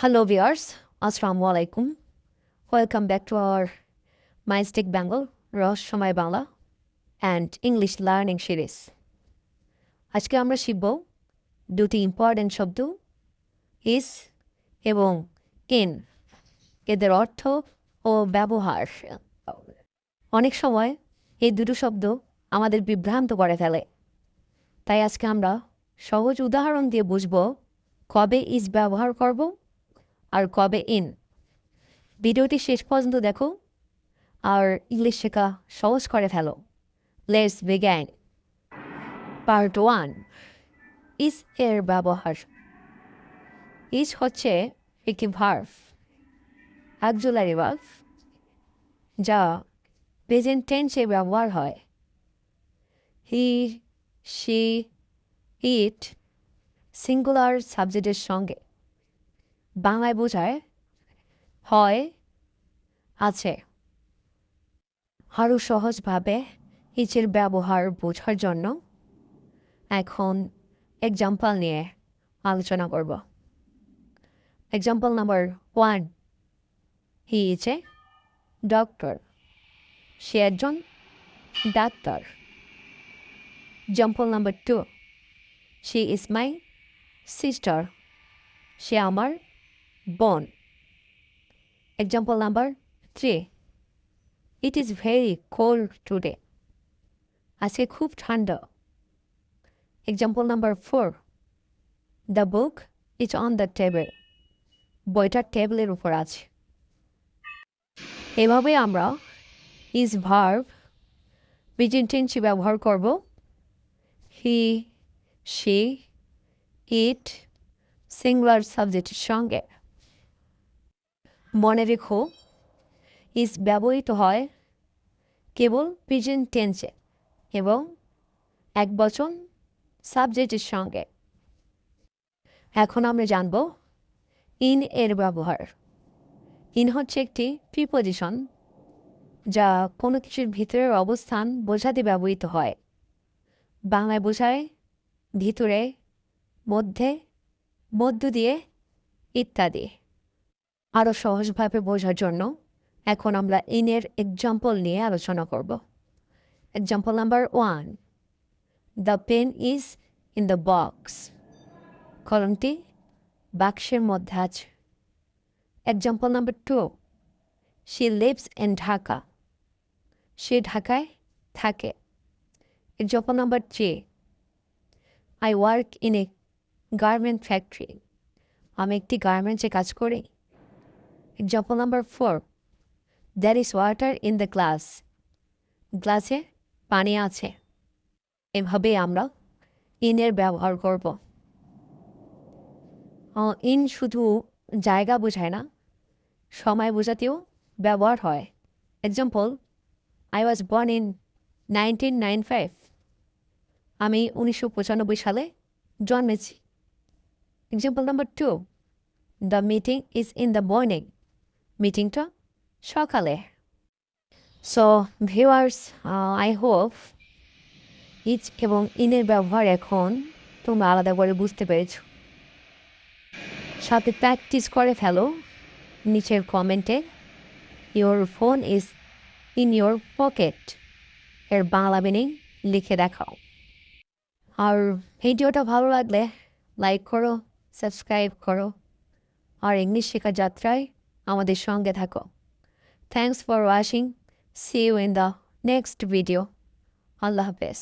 Hello viewers, Assalamu alaikum. Welcome back to our Mystic Bengal রহস্যময় Bangla and English learning series আজকে আমরা শিখব দুটি ইম্পর্ট্যান্ট শব্দ ইস এবং ইন এদের অর্থ ও ব্যবহার। অনেক সময় এই দুটো শব্দ আমাদের বিভ্রান্ত করে ফেলে। তাই আজকে আমরা সহজ উদাহরণ দিয়ে বুঝব কবে ইস ব্যবহার করব আর কবে ইন? ভিডিওটি শেষ পর্যন্ত দেখো আর ইংলিশ শেখা সহজ করে ফেলো। Let's begin part one is এর ব্যবহার? ইস হচ্ছে একটি ভার্ভ অ্যাকজুলারি ভার্ভ যা প্রেজেন্ট টেন্সে ব্যবহার হয়। হি সি ইট সিঙ্গুলার সাবজেক্টের সঙ্গে। বাংলায় বোঝায় হয়, আছে। আরও সহজভাবে ইচের ব্যবহার বোঝার জন্য এখন এক্সাম্পল নিয়ে আলোচনা করব। Example number one he a doctor সে একজন doctor. Example number two she is my sister সে আমার বোন example number three it is very cold today আজকে খুব ঠান্ডা। Example number four the book is on the table বইটা টেবিলের উপর আছে। এভাবে আমরা ইজ ভার্ভ প্রেজেন্টেন্সি ব্যবহার করব। হি সে ইট সিঙ্গুলার সাবজেক্টের সঙ্গে। মনে রেখো ইস ব্যবহৃত হয় কেবল প্রেজেন্ট টেন্সে এবং এক বচন সাবজেক্টের সঙ্গে। এখন আমরা জানব ইন এর ব্যবহার। ইন হচ্ছে একটি প্রিপোজিশন যা কোনো কিছুর ভিতরের অবস্থান বোঝাতে ব্যবহৃত হয়। বাংলায় বোঝায় ভিতরে, মধ্যে, মধ্য দিয়ে, ইত্যাদি। আরও সহজভাবে বোঝার জন্য এখন আমরা ইনের এক্সাম্পল নিয়ে আলোচনা করব। Example number one the pen is in the box কলমটি বাক্সের মধ্যে আছে। Example number two she lives in Dhaka সে ঢাকায় থাকে। Example number three I work in a garment factory আমি একটি গার্মেন্টসে কাজ করি। Example number four there is water in the glass গ্লাসে পানি আছে। এভাবে আমরা ইনের ব্যবহার করব। ইন শুধু জায়গা বোঝায় না, সময় বোঝাতেও ব্যবহার হয়। Example I was born in nineteen nine five আমি উনিশশো পঁচানব্বই সালে জন্মেছি। Example number two the meeting is in the morning মিটিংটা সকালে so viewers I hope each এবং ইনের ব্যবহার এখন তোমরা আলাদা করে বুঝতে পেরেছ। সাথে প্র্যাকটিস করে ফেলো নিচের কমেন্টে your phone is in your pocket এর বাংলা মিনিং লিখে দেখাও। আর ভিডিওটা ভালো লাগলে লাইক করো সাবস্ক্রাইব করো। আর ইংলিশ শেখার যাত্রায় আমাদের সঙ্গে থাকো। Thanks for watching see you in the next video আল্লাহ হাফেজ।